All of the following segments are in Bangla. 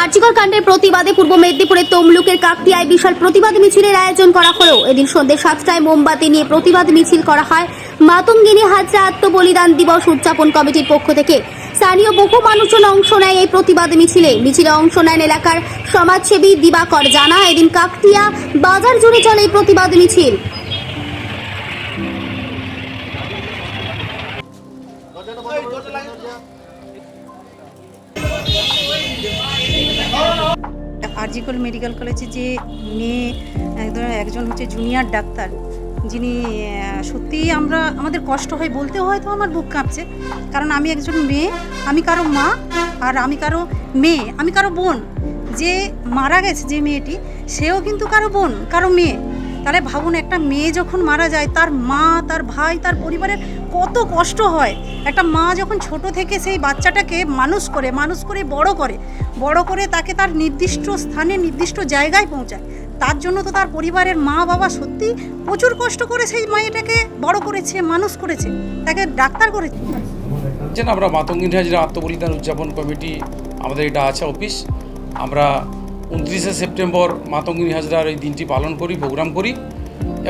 আর্চিকর কাণ্ডের প্রতিবাদে পূর্ব মেদিনীপুরের তমলুকের কাকতিয়ায় বিশাল প্রতিবাদ মিছিলের আয়োজন করা হলো। এদিন সন্ধ্যে সাতটায় মোমবাতি নিয়ে প্রতিবাদ মিছিল করা হয়। মাতঙ্গিনী হাজরা আত্মবলিদান দিবস উদযাপন কমিটির পক্ষ থেকে। স্থানীয় বহু মানুষজন অংশ নেয় এই প্রতিবাদ মিছিলে। মিছিলে অংশ নেন এলাকার সমাজসেবী দিবাকর জানা। এদিন কাকতিয়া বাজার জুড়ে চলে এই প্রতিবাদ মিছিল। আরজিকল মেডিকেল কলেজে যে মেয়ে একদম একজন হচ্ছে জুনিয়র ডাক্তার, যিনি সত্যিই আমরা, আমাদের কষ্ট হয় বলতেও হয়তো আমার বুক কাঁপছে, কারণ আমি একজন মেয়ে, আমি কারও মা আর আমি কারও মেয়ে, আমি কারও বোন। যে মারা গেছে যে মেয়েটি, সেও কিন্তু কারও বোন, কারও মেয়ে। তাহলে ভাবুন, একটা মেয়ে যখন মারা যায়, তার মা, তার ভাই, তার পরিবারের কত কষ্ট হয়। একটা মা যখন ছোট থেকে সেই বাচ্চাটাকে মানুষ করে মানুষ করে বড় করে বড় করে তাকে তার নির্দিষ্ট স্থানে, নির্দিষ্ট জায়গায় পৌঁছায়। তার জন্য তো তার পরিবারের মা বাবা সত্যি প্রচুর কষ্ট করে সেই মেয়েটাকে বড় করেছে, মানুষ করেছে, তাকে ডাক্তার করেছে। যেন আমরা মাতঙ্গিনী হাজরা আত্মবলিদান উদযাপন কমিটি, আমাদের এটা আছে অফিস। আমরা উনত্রিশে সেপ্টেম্বর মাতঙ্গিনী হাজরার এই দিনটি পালন করি, প্রোগ্রাম করি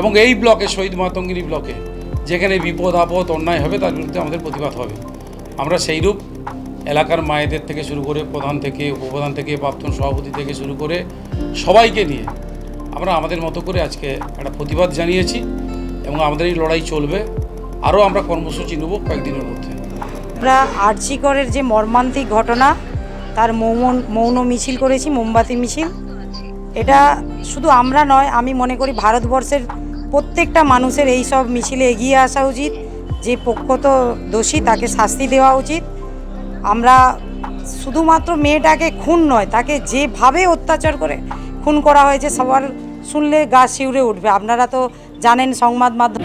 এবং এই ব্লকে, শহীদ মাতঙ্গিনী ব্লকে, যেখানে বিপদ, আপদ, অন্যায় হবে, তার বিরুদ্ধে আমাদের প্রতিবাদ হবে। আমরা সেইরূপ এলাকার মায়েদের থেকে শুরু করে প্রধান থেকে, উপপ্রধান থেকে, প্রাক্তন সভাপতি থেকে শুরু করে সবাইকে নিয়ে আমরা আমাদের মতো করে আজকে একটা প্রতিবাদ জানিয়েছি এবং আমাদের এই লড়াই চলবে। আরও আমরা কর্মসূচি নেব কয়েকদিনের মধ্যে। আমরা আর্চিকরের যে মর্মান্তিক ঘটনা তার মৌন মৌন মিছিল করেছি, মোমবাতি মিছিল। এটা শুধু আমরা নয়, আমি মনে করি ভারতবর্ষের প্রত্যেকটা মানুষের এই সব মিছিলে এগিয়ে আসা উচিত। যে পক্ষত দোষী, তাকে শাস্তি দেওয়া উচিত। আমরা শুধুমাত্র মেয়েটাকে খুন নয়, তাকে যেভাবে অত্যাচার করে খুন করা হয়েছে, সবার শুনলে গা শিউরে উঠবে। আপনারা তো জানেন সংবাদ মাধ্যম